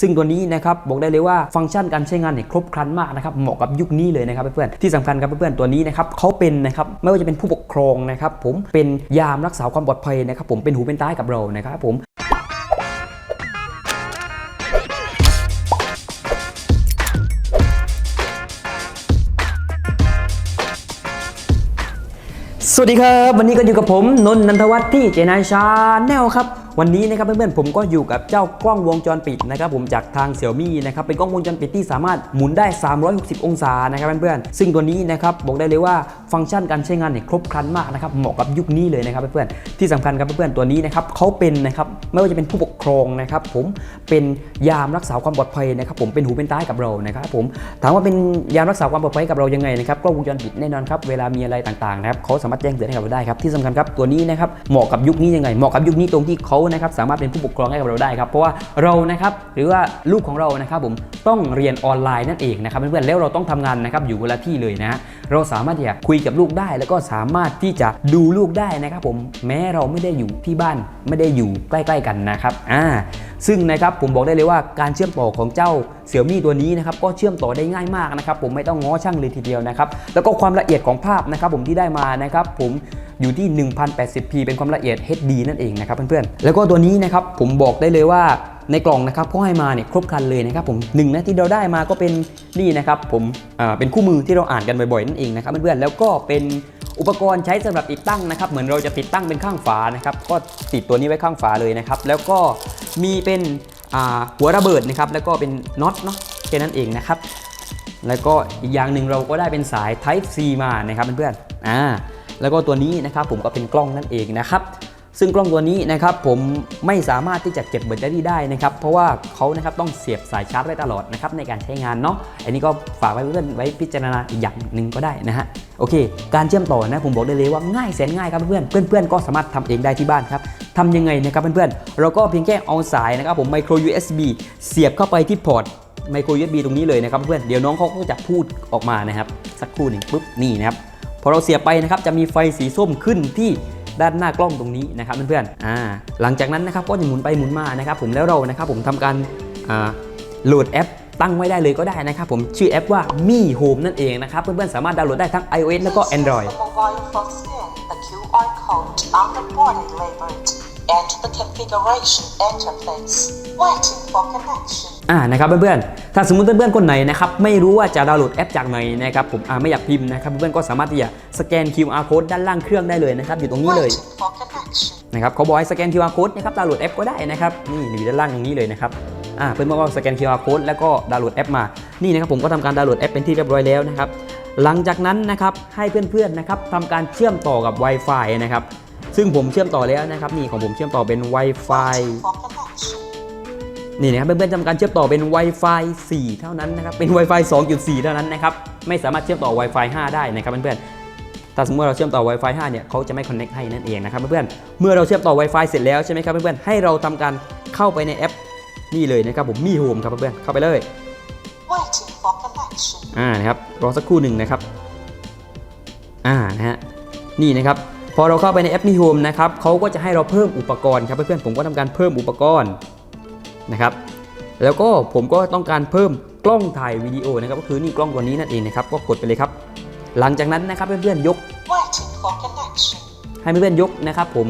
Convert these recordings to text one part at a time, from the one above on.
ซึ่งตัวนี้นะครับบอกได้เลยว่าฟังก์ชันการใช้งานเนี่ยครบครันมากนะครับเหมาะกับยุคนี้เลยนะครับเพื่อนๆที่สำคัญครับเพื่อนๆตัวนี้นะครับเขาเป็นนะครับไม่ว่าจะเป็นผู้ปกครองนะครับผมเป็นยามรักษาความปลอดภัยนะครับผมเป็นหูเป็นตาให้กับเรานะครับผมสวัสดีครับ วันนี้ก็อยู่กับผม นนท์นันทวัฒน์ที่เจนายชาแนลครับ วันนี้นะครับเพื่อนๆผมก็อยู่กับเจ้ากล้องวงจรปิดนะครับผมจากทางเสี่ยมี่นะครับเป็นกล้องวงจรปิดที่สามารถหมุนได้ 360 องศานะครับเพื่อนๆซึ่งตัวนี้นะครับบอกได้เลยว่าฟังก์ชันการใช้งานเนี่ยครบครันมากนะครับเหมาะกับยุคนี้เลยนะครับเพื่อนๆที่สำคัญครับเพื่อนๆตัวนี้นะครับเขาเป็นนะครับไม่ว่าจะเป็นผู้ปกครองนะครับผมเป็นยามรักษาความปลอดภัยนะครับผมเป็นหูเป็นตาให้กับเรานะครับผมถามว่าเป็นยามรักษาความปลอดภัยกับเรายังไงนะครับกล้องวงจรปิดแน่นอนครับเวลามีอะไรต่างๆนะครับเขาสามารถแจ้งเตือนให้กับเราได้ครับที่สำคัญครับตัวนี้นะครับเหมาะกับยุคนี้ยังไงเหมาะกับยุคนี้ตรงที่เขานะครับสามารถเป็นผู้ปกครองให้กับเราได้ครับเพราะว่าเรานะครับหรือว่าลูกของเรานะครับผม ต้องเรียนออนไลน์นั่นเองนะครับเพื่อนๆแล้วเราต้องทำงานนะครับอยู่เวลาที่เลยนะฮะเราสามารถที่จะคุยกับลูกได้ แล้วก็สามารถที่จะดูลูกได้นะครับผมแม้เราไม่ได้อยู่ที่บ้านไม่ได้อยู่ใกล้ ๆ กันนะครับอ่าซึ่งนะครับผมบอกได้เลยว่าการเชื่อมต่อของเจ้าเสี่ยมี่ตัวนี้นะครับก็เชื่อมต่อได้ง่ายมากนะครับผมไม่ต้องง้อช่างเลยทีเดียวนะครับแล้วก็ความละเอียดของภาพนะครับผมที่ได้มานะครับผมอยู่ที่ 1080p เป็นความละเอียด HD นั่นเองนะครับเพื่อนๆแล้วก็ตัวนี้นะครับผมบอกได้เลยว่า ในกล่องนะครับเขาให้มาเนี่ยครบครันเลยนะครับผมหนึ่งนะที่เราได้มาก็เป็นนี่นะครับผมอ่าเป็นคู่มือที่เราอ่านกันบ่อยๆนั่นเองนะครับเพื่อนๆแล้วก็เป็นอุปกรณ์ใช้สำหรับติดตั้งนะครับ เหมือนเราจะติดตั้งเป็นข้างฝานะครับ ก็ติดตัวนี้ไว้ข้างฝาเลยนะครับ แล้วก็มีเป็นอ่าหัวระเบิดนะครับ แล้วก็เป็นน็อตเนาะแค่นั้นเองนะครับ แล้วก็อีกอย่างหนึ่งเราก็ได้เป็นสาย Type C มานะครับเพื่อนๆอ่าแล้วก็ตัวนี้นะครับผมก็เป็นกล้องนั่นเองนะครับ ซึ่งกล้องตัวนี้นะครับผมไม่สามารถที่จะเก็บแบตเตอรี่ได้นะครับเพราะว่าเขานะครับต้องเสียบสายชาร์จไว้ตลอดนะครับในการใช้งานเนาะอันนี้ก็ฝากไว้เพื่อนๆไว้พิจารณาอีกอย่างหนึ่งก็ได้นะฮะโอเค การเชื่อมต่อนะผมบอกได้เลยว่าง่ายแสนง่ายครับเพื่อนๆเพื่อนๆก็สามารถทำเองได้ที่บ้านครับทำยังไงนะครับเพื่อนๆเราก็เพียงแค่เอาสายนะครับผม micro USB เสียบเข้าไปที่พอร์ตไมโคร USB ตรงนี้เลยนะครับเพื่อนเดี๋ยวน้องเขาก็จะพูดออกมานะครับสักครู่หนึ่งปุ๊บนี่นะครับพอเราเสียบไปนะครับจะมีไฟสีส้มขึ้นที่ ด้านหน้ากล้องตรงนี้นะครับเพื่อนๆอ่าหลังจากนั้นนะครับก็จะหมุนไปหมุนมานะครับผมแล้วเรานะครับผมทำการอ่าโหลดแอปตั้งไว้ได้เลยก็ได้นะครับผมชื่อแอปว่า Mi Home นั่นเองนะครับ เพื่อนๆ สามารถดาวน์โหลดได้ทั้ง iOS แล้วก็ Android and the configuration interface. Waiting for connection. อ่านะครับเพื่อนๆ ถ้าสมมติเพื่อนๆคนไหนนะครับไม่รู้ว่าจะดาวน์โหลดแอปจากไหนนะครับผมอ่าไม่อยากพิมพ์นะครับเพื่อนๆก็สามารถที่จะสแกน QR code ด้านล่างเครื่องได้เลยนะครับอยู่ตรงนี้เลยนะครับเขาบอกให้สแกน QR code นะครับดาวน์โหลดแอปก็ได้นะครับนี่อยู่ด้านล่างตรงนี้เลยนะครับอ่าเพื่อนๆก็สแกน QR code แล้วก็ดาวน์โหลดแอปมานี่นะครับผมก็ทำการดาวน์โหลดแอปเป็นที่เรียบร้อยแล้วนะครับหลังจากนั้นนะครับให้เพื่อนๆนะครับทำการเชื่อมต่อกับ Wi-Fi นะครับซึ่งผมเชื่อมต่อแล้วนะครับนี่ของผมเชื่อมต่อเป็น Wi-Fi นี่นะครับเพื่อนๆทำการเชื่อมต่อเป็น Wi-Fi 4 เท่านั้นนะครับเป็น Wi-Fi 2.4 เท่านั้นนะครับไม่สามารถเชื่อมต่อ Wi-Fi 5 ได้นะครับเพื่อนๆถ้าสมมติเราเชื่อมต่อ Wi-Fi 5 เนี่ยเขาจะไม่ connect ให้นั่นเองนะครับเพื่อนๆเมื่อเราเชื่อมต่อ Wi-Fi เสร็จแล้วใช่ไหมครับเพื่อนๆให้เราทำการเข้าไปในแอปนี่เลยนะครับผมมีโฮมครับเพื่อนๆเข้าไปเลยอ่านะครับรอสักครู่หนึ่งนะครับอ่านะฮะนี่นะครับพอเราเข้าไปในแอปมีโฮมนะครับเขาก็จะให้เราเพิ่มอุปกรณ์ครับเพื่อนๆผมก็ทำการเพิ่มอุปกรณ์ นะครับแล้วก็ผมก็ต้องการเพิ่มกล้องถ่ายวิดีโอนะครับก็คือนี่กล้องตัวนี้นั่นเองนะครับก็กดไปเลยครับ หลังจากนั้นนะครับเพื่อนๆยกให้เพื่อนๆยกนะครับผม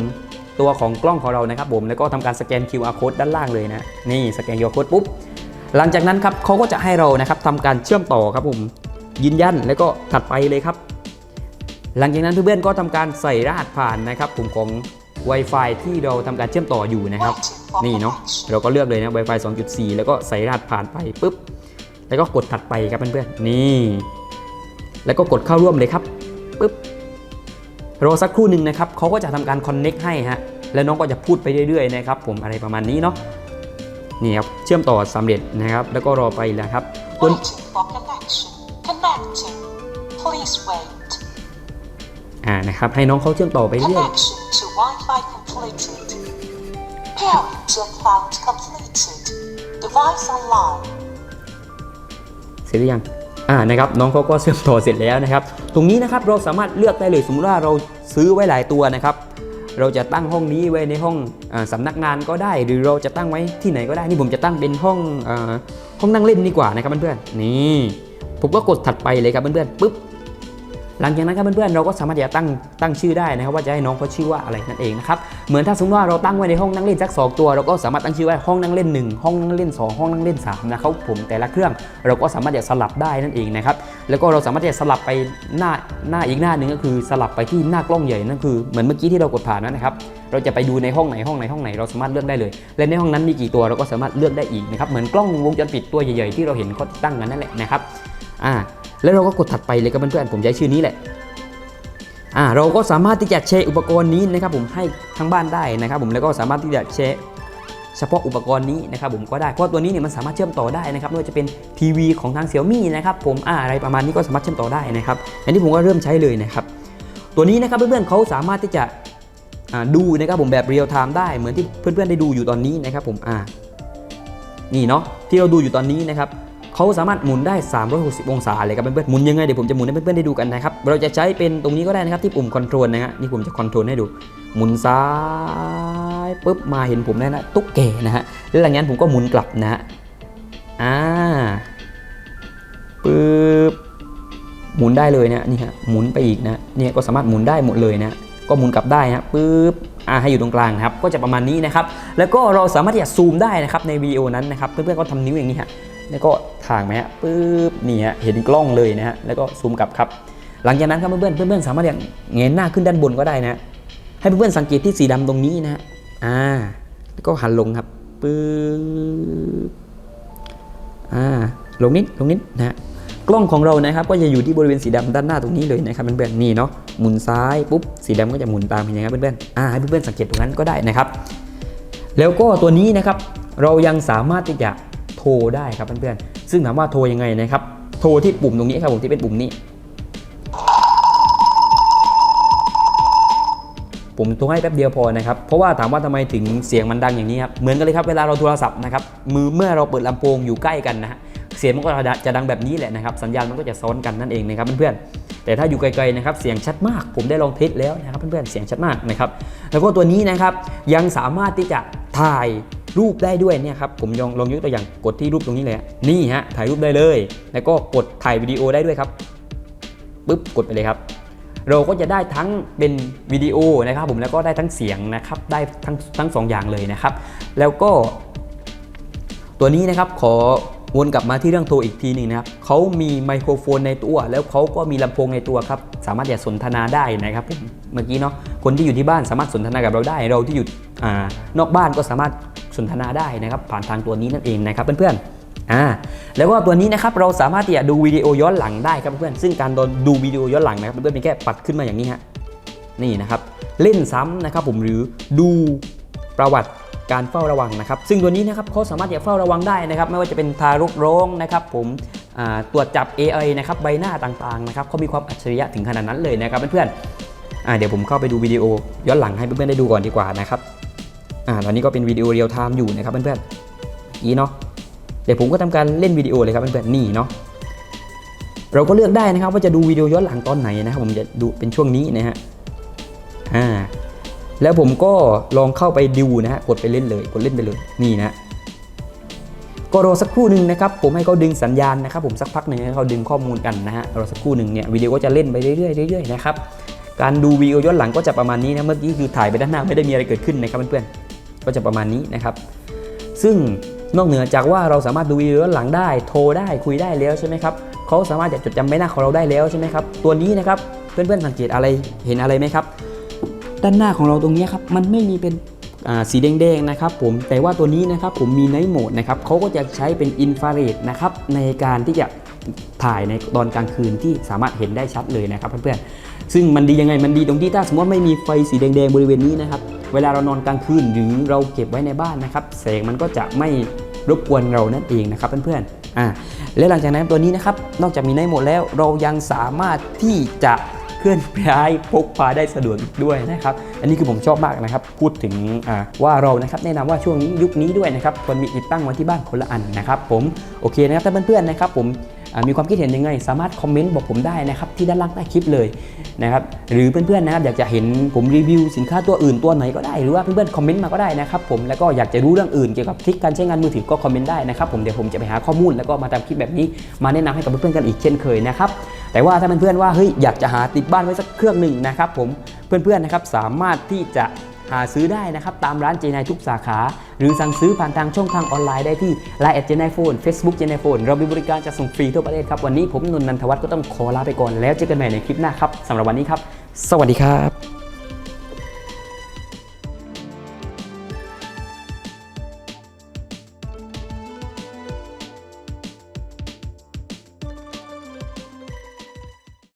ตัวของกล้องของเรานะครับผมแล้วก็ทำการสแกน QR code ด้านล่างเลยนะนี่สแกน QR code ปุ๊บหลังจากนั้นครับเขาก็จะให้เรานะครับทำการเชื่อมต่อครับผมยืนยันแล้วก็ถัดไปเลยครับ หลังจากนั้นเพื่อนๆก็ทำการใส่รหัสผ่านนะครับผมของ Wi-Fi ที่เราทำการเชื่อมต่ออยู่นะครับ What? นี่เนาะ connection. เราก็เลือกเลยนะ Wi-Fi 2.4 แล้วก็ใส่รหัสผ่านไปปุ๊บ แล้วก็กดถัดไปครับเพื่อนๆนี่ แล้วก็กดเข้าร่วมเลยครับปุ๊บรอสักครู่หนึ่งนะครับเขาก็จะทำการ connect ให้ฮะแล้วน้องก็จะพูดไปเรื่อยๆนะครับผมอะไรประมาณนี้เนาะนี่ครับเชื่อมต่อสำเร็จนะครับ แล้วก็รอไปแล้วครับตัว Waiting for connection. Connecting. Please wait. อ่านะครับให้น้องเขาเชื่อมต่อไปเรื่อย Connection to Wi-Fi completed. Parent account completed. Device online. เสร็จหรือยัง อ่า นะครับ น้องเขาก็เชื่อมต่อเสร็จแล้วนะครับ ตรงนี้นะครับ เราสามารถเลือกได้เลย สมมุติว่าเราซื้อไว้หลายตัวนะครับ เราจะตั้งห้องนี้ไว้ในห้องอสำนักงานก็ได้ หรือเราจะตั้งไว้ที่ไหนก็ได้ นี่ผมจะตั้งเป็นห้องอห้องนั่งเล่นดีกว่านะครับเพื่อนๆ นี่ ผมก็กดถัดไปเลยครับเพื่อนๆ ปุ๊บ หลังจากนั้นครับเพื่อนๆเราก็สามารถจะตั้งตั้งชื่อได้นะครับว่าจะให้น้องเขาชื่อว่าอะไรนั่นเองนะครับเหมือนถ้าสมมติว่าเราตั้งไว้ในห้องนั่งเล่นสักสองตัว เราก็สามารถตั้งชื่อไว้ห้องนั่งเล่น 1 ห้องนั่งเล่น 2 ห้องนั่งเล่น3นะครับผมแต่ละเครื่องเราก็สามารถจะสลับได้นั่นเองนะครับแล้วก็เราสามารถจะสลับไปหน้าหน้าอีกหน้าหนึ่งก็คือสลับไปที่หน้ากล้องใหญ่นั่นคือเหมือนเมื่อกี้ที่เรากดผ่านนั้นนะครับเราจะไปดูในห้องไหนห้องไหนห้องไหนเราสามารถเลือกได้เลย และในห้องนั้นมีกี่ตัวเราก็สามารถเลือกได้อีกนะครับเหมือนกล้องวงจรปิดตัวใหญ่ๆที่เราเห็นเขาตั้งกันนั่นแหละนะครับอ่า แล้วเราก็กดถัดไปเลยครับเพื่อนๆผมใช้ชื่อนี้แหละอ่าเราก็สามารถที่จะแชร์อุปกรณ์นี้นะครับผมให้ทั้งบ้านได้นะครับผมแล้วก็สามารถที่จะแชร์เฉพาะอุปกรณ์นี้นะครับผมก็ได้เพราะตัวนี้เนี่ยมันสามารถเชื่อมต่อได้นะครับไม่ว่าจะเป็นทีวีของทางเสี่ยมี่นะครับผมอ่าอะไรประมาณนี้ก็สามารถเชื่อมต่อได้นะครับอันนี้ผมก็เริ่มใช้เลยนะครับตัวนี้นะครับเพื่อนๆเขาสามารถที่จะอ่าดูนะครับผมแบบเรียลไทม์ได้เหมือนที่เพื่อนๆได้ดูอยู่ตอนนี้นะครับผมอ่านี่เนาะที่เราดูอยู่ตอนนี้นะครับ เขาสามารถหมุนได้ 360 องศาเลยครับเพื่อนๆหมุนยังไงเดี๋ยวผมจะหมุนให้เพื่อนๆได้ดูกันนะครับ เราจะใช้เป็นตรงนี้ก็ได้นะครับที่ปุ่มคอนโทรลนะฮะนี่ผมจะคอนโทรลให้ดู หมุนซ้ายปุ๊บมาเห็นผมแล้วนะตุ๊กแกนะฮะแล้วหลังจากนั้นผมก็หมุนกลับนะฮะอ่าปึ๊บหมุนได้เลยนะนี่ฮะหมุนไปอีกนะเนี่ยก็สามารถหมุนได้หมดเลยนะก็หมุนกลับได้นะปึ๊บอ่าให้อยู่ตรงกลางนะครับก็จะประมาณนี้นะครับแล้วก็เราสามารถที่จะซูมได้นะครับในวิดีโอนั้นนะครับเพื่อนๆก็ทำนิ้วอย่างนี้ฮะ แล้วก็ถ่างไหมฮะปึ๊บนี่ฮะเห็นกล้องเลยนะฮะแล้วก็ซูมกลับครับ หลังจากนั้นครับเพื่อนๆเพื่อนสามารถอย่างเงยหน้าขึ้นด้านบนก็ได้นะให้เพื่อนๆสังเกตที่สีดำตรงนี้นะฮะอ่าแล้วก็หันลงครับปึ๊บอ่าลงนิดลงนิดนะฮะกล้องของเรานะครับก็จะอยู่ที่บริเวณสีดำด้านหน้าตรงนี้เลยนะครับเพื่อนๆนี่เนาะหมุนซ้ายปุ๊บสีดำก็จะหมุนตามเห็นไหมครับเพื่อนๆอ่าให้เพื่อนๆสังเกตตรงนั้นก็ได้นะครับ แล้วก็ตัวนี้นะครับเรายังสามารถที่จะ รได้ครับเพื่อนๆ ซึ่งถามว่าโทรยังไงนะครับ โทรที่ปุ่มตรงนี้ครับผมที่เป็นปุ่มนี้ ผมโทรให้แป๊บเดียวพอนะครับ เพราะว่าถามว่าทำไมถึงเสียงมันดังอย่างนี้ครับ เหมือนกันเลยครับเวลาเราโทรศัพท์นะครับ มือเมื่อเราเปิดลำโพงอยู่ใกล้กันนะฮะ เสียงมันก็จะดังแบบนี้แหละนะครับ สัญญาณมันก็จะซ้อนกันนั่นเองนะครับเพื่อนๆแต่ถ้าอยู่ไกลๆนะครับเสียงชัดมาก ผมได้ลองเทสแล้วนะครับเพื่อนๆเสียงชัดมากนะครับแล้วก็ตัวนี้นะครับยังสามารถที่จะถ่าย รูปได้ด้วยเนี่ยครับผมลองลองยกตัวอย่างกดที่รูปตรงนี้เลยนี่ฮะถ่ายรูปได้เลย แล้วก็กดถ่ายวิดีโอได้ด้วยครับปุ๊บกดไปเลยครับ เราก็จะได้ทั้งเป็นวิดีโอนะครับผมแล้วก็ได้ทั้งเสียงนะครับได้ทั้งทั้งสองอย่างเลยนะครับ แล้วก็ ตัวนี้นะครับขอวนกลับมาที่เรื่องโทรอีกทีหนึ่งนะครับเขามีไมโครโฟนในตัว แล้วเขาก็มีลำโพงในตัวครับ สามารถจะสนทนาได้นะครับผมเมื่อกี้เนาะคนที่อยู่ที่บ้านสามารถสนทนากับเราได้ เราที่อยู่อนอกบ้านก็สามารถ สนทนาได้นะครับผ่านทางตัวนี้นั่นเองนะครับเพื่อนๆอ่าแล้วก็ตัวนี้นะครับเราสามารถที่จะดูวิดีโอย้อนหลังได้ครับเพื่อนๆซึ่งการดูวิดีโอย้อนหลังนะครับเพื่อนๆเป็นแค่ปัดขึ้นมาอย่างนี้ฮะนี่นะครับเล่นซ้ำนะครับผมหรือดูประวัติการเฝ้าระวังนะครับ ซึ่งตัวนี้นะครับเขาสามารถจะเฝ้าระวังได้นะครับ ไม่ว่าจะเป็นทารกร้องนะครับ ผมตรวจจับ AI นะครับใบหน้าต่างๆนะครับเขามีความอัจฉริยะถึงขนาดนั้นเลยนะครับเพื่อนๆอ่าเดี๋ยวผมเข้าไปดูวิดีโอย้อนหลังให้เพื่อนๆได้ดูก่อนดีกว่านะครับ อ่าตอนนี้ก็เป็นวิดีโอเรียลไทม์อยู่นะครับเพื่อนๆอีเนาะเดี๋ยวผมก็ทำการเล่นวิดีโอเลยครับเพื่อนๆนี่เนาะเราก็เลือกได้นะครับว่าจะดูวิดีโอย้อนหลังตอนไหนนะครับผมจะดูเป็นช่วงนี้นะฮะอ่าแล้วผมก็ลองเข้าไปดูนะฮะกดไปเล่นเลย กดเล่นไปเลยนี่นะก็รอสักครู่หนึ่งนะครับผมให้เขาดึงสัญญาณนะครับผมสักพักหนึ่งให้เขาดึงข้อมูลกันนะฮะรอสักครู่หนึ่งเนี่ยวิดีโอก็จะเล่นไปเรื่อยๆเรื่อยๆนะครับการดูวิดีโอย้อนหลังก็จะประมาณนี้นะเมื่อกี้คือถ่ายไปด้านหน้าไม่ได้มีอะไรเกิดขึ้นนะครับเพื่อนๆ ก็จะประมาณนี้นะครับ ซึ่งนอกเหนือจากว่าเราสามารถดูวิดีโอหลังได้ โทรได้คุยได้แล้วใช่ไหมครับเขาสามารถจะจดจำใบหน้าของเราได้แล้วใช่ไหมครับ ตัวนี้นะครับเพื่อนๆสังเกตอะไรเห็นอะไรไหมครับ ด้านหน้าของเราตรงนี้ครับมันไม่มีเป็นสีแดงๆนะครับผมแต่ว่าตัวนี้นะครับผมมีไนท์โหมดนะครับเขาก็จะใช้เป็นอินฟราเรดนะครับในการที่จะถ่ายในตอนกลางคืนที่สามารถเห็นได้ชัดเลยนะครับเพื่อนๆซึ่งมันดียังไงมันดีตรงที่ถ้าสมมติว่าไม่มีไฟสีแดงๆบริเวณนี้นะครับ เวลาเรานอนกลางคืนหรือเราเก็บไว้ในบ้านนะครับแสงมันก็จะไม่รบกวนเรานั่นเองนะครับเพื่อนๆอ่าและหลังจากนั้นตัวนี้นะครับนอกจากมีไนท์โหมดแล้วเรายังสามารถที่จะเคลื่อนย้ายพกพาได้สะดวกด้วยนะครับ อันนี้คือผมชอบมากนะครับ พูดถึงอ่าว่าเรานะครับแนะนำว่าช่วงนี้ยุคนี้ด้วยนะครับควรมีติดตั้งไว้ที่บ้านคนละอันนะครับ ผมโอเคนะครับถ้าเพื่อนๆนะครับผม มีความคิดเห็นยังไง สามารถคอมเมนต์บอกผมได้นะครับที่ด้านล่างใต้คลิปเลยนะครับหรือเพื่อนๆนะครับอยากจะเห็นผมรีวิวสินค้าตัวอื่นตัวไหนก็ได้หรือว่าเพื่อนๆคอมเมนต์มาก็ได้นะครับผมแล้วก็อยากจะรู้เรื่องอื่นเกี่ยวกับทริคการใช้งานมือถือก็คอมเมนต์ได้นะครับผมเดี๋ยวผมจะไปหาข้อมูลแล้วก็มาทำคลิปแบบนี้ มาแนะนำให้กับเพื่อนๆกันอีกเช่นเคยนะครับแต่ว่าถ้าเพื่อนๆว่าเฮ้ยอยากจะหาติดบ้านไว้สักเครื่องหนึ่งนะครับผมเพื่อนๆนะครับสามารถที่จะ หาซื้อได้นะครับตามร้านเจนายทุกสาขา หรือสั่งซื้อผ่านทางช่องทางออนไลน์ได้ที่ Line แอดเจนายโฟนเฟซบุ๊กเจนายโฟนเรามีบริการจัดส่งฟรีทั่วประเทศครับ วันนี้ผมนนนันทวัฒน์ก็ต้องขอลาไปก่อนแล้วเจอกันใหม่ในคลิปหน้าครับสำหรับวันนี้ครับ สวัสดีครับ